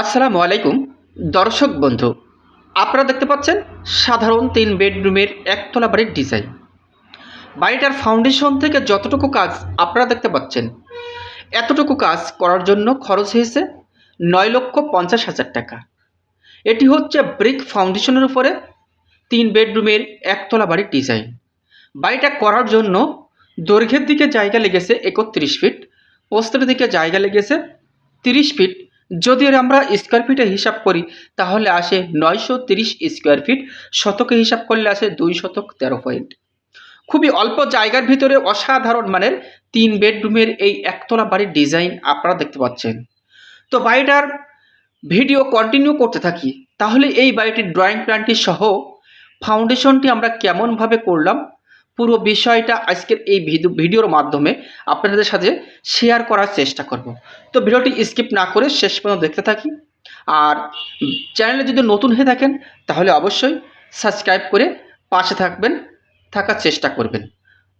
আসসালামু আলাইকুম, দর্শক বন্ধু। আপনারা দেখতে পাচ্ছেন সাধারণ তিন বেডরুমের একতলা বাড়ির ডিজাইন। বাড়িটার ফাউন্ডেশন থেকে যতটুকু কাজ আপনারা দেখতে পাচ্ছেন, এতটুকু কাজ করার জন্য খরচ হয়েছে নয় লক্ষ পঞ্চাশ হাজার টাকা। এটি হচ্ছে ব্রিক ফাউন্ডেশনের উপরে তিন বেডরুমের একতলা বাড়ির ডিজাইন। বাড়িটা করার জন্য দৈর্ঘ্যের দিকে জায়গা লেগেছে একত্রিশ ফিট প্রস্থের দিকে জায়গা লেগেছে তিরিশ ফিট যদি আমরা স্কোয়ার ফিটে হিসাব করি, তাহলে আসে নয়শো তিরিশ স্কোয়ার ফিট শতকে হিসাব করলে আসে দুই শতক তেরো পয়েন্ট খুবই অল্প জায়গার ভিতরে অসাধারণ মানের তিন বেডরুমের এই একতলা বাড়ির ডিজাইন আপনারা দেখতে পাচ্ছেন। তো বাড়িটার ভিডিও কন্টিনিউ করতে থাকি, তাহলে এই বাড়িটির ড্রয়িং প্ল্যানটি সহ ফাউন্ডেশনটি আমরা কেমনভাবে করলাম পুরো বিষয়টা আজকের এই ভিডিও ভিডিওর মাধ্যমে আপনাদের সাথে শেয়ার করার চেষ্টা করব। তো ভিডিওটি স্কিপ না করে শেষ পর্যন্ত দেখতে থাকি। আর চ্যানেলে যদি নতুন হয়ে থাকেন, তাহলে অবশ্যই সাবস্ক্রাইব করে পাশে থাকবেন, থাকার চেষ্টা করবেন।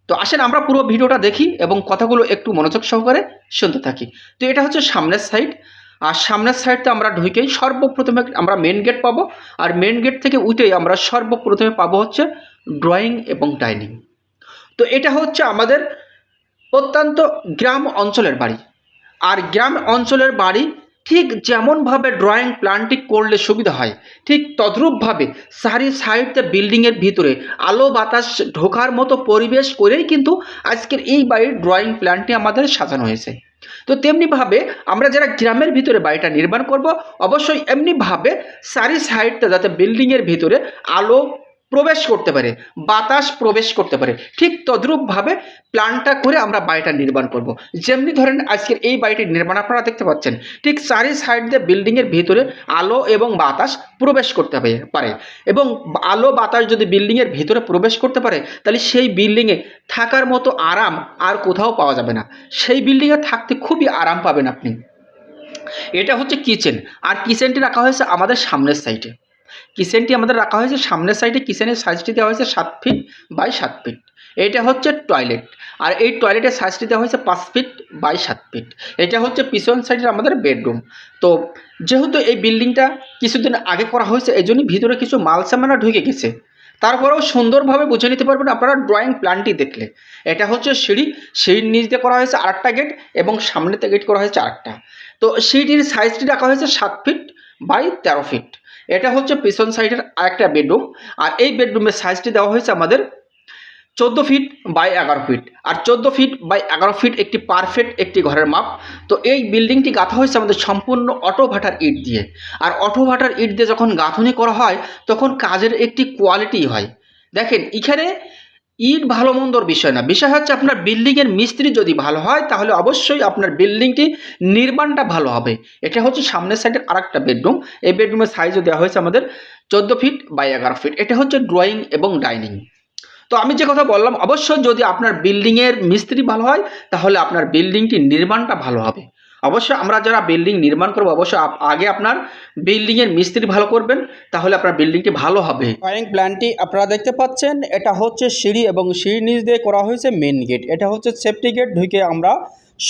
তো আসেন আমরা পুরো ভিডিওটা দেখি এবং কথাগুলো একটু মনোযোগ সহকারে শুনতে থাকি। তো এটা হচ্ছে সামনের সাইড আর সামনের সাইডটা আমরা ঢুকেই সর্বপ্রথমে আমরা মেন গেট পাবো। আর মেন গেট থেকে উঠেই আমরা সর্বপ্রথমে পাবো হচ্ছে ড্রয়িং এবং ডাইনিং তো এটা হচ্ছে আমাদের অত্যন্ত গ্রাম অঞ্চলের বাড়ি। আর গ্রাম অঞ্চলের বাড়ি ঠিক যেমনভাবে ড্রয়িং প্ল্যানটি করলে সুবিধা হয়, ঠিক তদ্রূপভাবে সারি সাইডতে বিল্ডিংয়ের ভিতরে আলো বাতাস ঢোকার মতো পরিবেশ করেই কিন্তু আজকের এই বাড়ির ড্রয়িং প্ল্যানটি আমাদের সাজানো হয়েছে। তো তেমনিভাবে আমরা যারা গ্রামের ভিতরে বাড়িটা নির্মাণ করব, অবশ্যই এমনিভাবে সারি সাইডটা যাতে বিল্ডিংয়ের ভিতরে আলো প্রবেশ করতে পারে, বাতাস প্রবেশ করতে পারে। ঠিক তদ্রূপভাবে প্ল্যানটা করে আমরা বাড়িটা নির্মাণ করব। যেমনি ধরেন আজকের এই বাড়িটির নির্মাণ আপনারা দেখতে পাচ্ছেন, ঠিক চারি সাইড দিয়ে বিল্ডিংয়ের ভিতরে আলো এবং বাতাস প্রবেশ করতে পারে- এবং আলো বাতাস যদি বিল্ডিংয়ের ভিতরে প্রবেশ করতে পারে, তাহলে সেই বিল্ডিংয়ে থাকার মতো আরাম আর কোথাও পাওয়া যাবে না। সেই বিল্ডিংয়ে থাকতে খুবই আরাম পাবেন আপনি। এটা হচ্ছে কিচেন আর কিচেনটি রাখা হয়েছে আমাদের সামনের সাইডে কিচেনটি আমাদের রাখা হয়েছে, সামনের সাইডে কিচেনের সাইজটি দেওয়া হয়েছে সাত ফিট বাই সাত ফিট এটা হচ্ছে টয়লেট আর এই টয়লেটের সাইজটি দেওয়া হয়েছে পাঁচ ফিট বাই সাত ফিট এটা হচ্ছে পিছন সাইডের আমাদের বেডরুম তো, যেহেতু এই বিল্ডিংটা কিছুদিন আগে করা হয়েছে, এই জন্য ভিতরে কিছু মাল সামানা ঢুকে গেছে। তারপরেও সুন্দরভাবে বুঝে নিতে পারবেন আপনারা ড্রয়িং প্ল্যানটি দেখলে। এটা হচ্ছে সিঁড়ি। সিঁড়ির নিচ করা হয়েছে আরেকটা গেট এবং সামনেতে গেট করা হয়েছে আরেকটা। তো সিঁড়ির সাইজটি রাখা হয়েছে সাত ফিট বাই তেরো ফিট এটা হচ্ছে পিছন সাইডের আরেকটা বেডরুম আর এই বেডরুমের সাইজটি দেওয়া হয়েছে আমাদের চোদ্দ ফিট বাই এগারো ফিট আর চোদ্দ ফিট বাই এগারো ফিট একটি পারফেক্ট একটি ঘরের মাপ। তো এই বিল্ডিংটি গাঁথা হয়েছে আমাদের সম্পূর্ণ অটো ভাটার ইট দিয়ে। আর অটো ভাটার ইট দিয়ে যখন গাঁথনি করা হয়, তখন কাজের একটি কোয়ালিটি হয়। দেখেন, এখানে ইট ভালো মন্দর বিষয় না। বিষয় হচ্ছে আপনার বিল্ডিংয়ের মিস্ত্রি যদি ভালো হয়, তাহলে অবশ্যই আপনার বিল্ডিংটি নির্মাণটা ভালো হবে। এটা হচ্ছে সামনের সাইডের আরেকটা বেডরুম এই বেডরুমের সাইজও দেওয়া হয়েছে আমাদের চোদ্দ ফিট বাই এগারো ফিট এটা হচ্ছে ড্রয়িং এবং ডাইনিং তো আমি যে কথা বললাম, অবশ্যই যদি আপনার বিল্ডিংয়ের মিস্ত্রি ভালো হয়, তাহলে আপনার বিল্ডিংটি নির্মাণটা ভালো হবে। অবশ্যই আমরা যারা বিল্ডিং নির্মাণ করব, অবশ্যই আগে আপনার বিল্ডিংয়ের মিস্ত্রি ভালো করবেন, তাহলে আপনার বিল্ডিংটি ভালো হবে। ফায়ারিং প্ল্যানটি আপনারা দেখতে পাচ্ছেন, এটা হচ্ছে সিঁড়ি এবং সিঁড়ি নিচ দিয়ে করা হয়েছে মেন গেট এটা হচ্ছে সেফটি গেট ঢুকে আমরা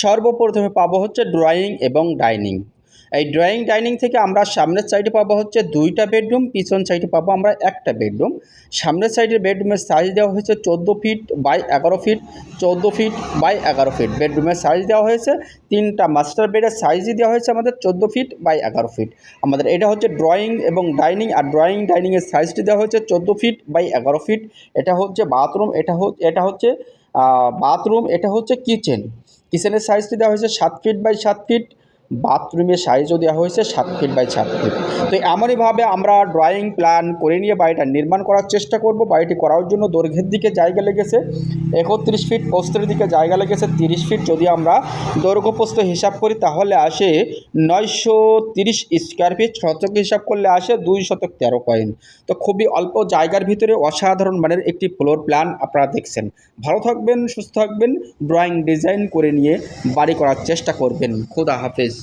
সর্বপ্রথমে পাবো হচ্ছে ড্রয়িং এবং ডাইনিং এই ড্রয়িং ডাইনিং থেকে আমরা সামনের সাইডে পাবো হচ্ছে দুইটা বেডরুম পিছন সাইডে পাবো আমরা একটা বেডরুম সামনের সাইডের বেডরুমের সাইজ দেওয়া হয়েছে চোদ্দ ফিট বাই এগারো ফিট চোদ্দ ফিট বাই এগারো ফিট বেডরুমের সাইজ দেওয়া হয়েছে, তিনটা মাস্টার বেডের সাইজই দেওয়া হয়েছে আমাদের চোদ্দ ফিট বাই এগারো ফিট আমাদের এটা হচ্ছে ড্রয়িং এবং ডাইনিং আর ড্রয়িং ডাইনিংয়ের সাইজটি দেওয়া হয়েছে চোদ্দ ফিট বাই এগারো ফিট এটা হচ্ছে বাথরুম এটা হচ্ছে এটা হচ্ছে বাথরুম এটা হচ্ছে কিচেন কিচেনের সাইজটি দেওয়া হয়েছে সাত ফিট বাই সাত ফিট বাথরুমের সাইজও দেওয়া হয়েছে সাত ফিট বাই সাত ফিট। তো এমনইভাবে আমরা ড্রয়িং প্ল্যান করে নিয়ে বাড়িটা নির্মাণ করার চেষ্টা করব। বাড়িটি করার জন্য দৈর্ঘ্যের দিকে জায়গা লেগেছে, একত্রিশ ফিট পোস্তের দিকে জায়গা লেগেছে, তিরিশ ফিট যদি আমরা দৈর্ঘ্য পোস্ত হিসাব করি তাহলে আসে নয়শো তিরিশ স্কোয়ার ফিট শতক হিসাব করলে আসে দুই শতক তেরো কয়েন তো খুবই অল্প জায়গার ভিতরে অসাধারণ মানের একটি ফ্লোর প্ল্যান আপনারা দেখছেন। ভালো থাকবেন, সুস্থ থাকবেন ড্রয়িং ডিজাইন করে নিয়ে বাড়ি করার চেষ্টা করবেন। খুদা হাফেজ।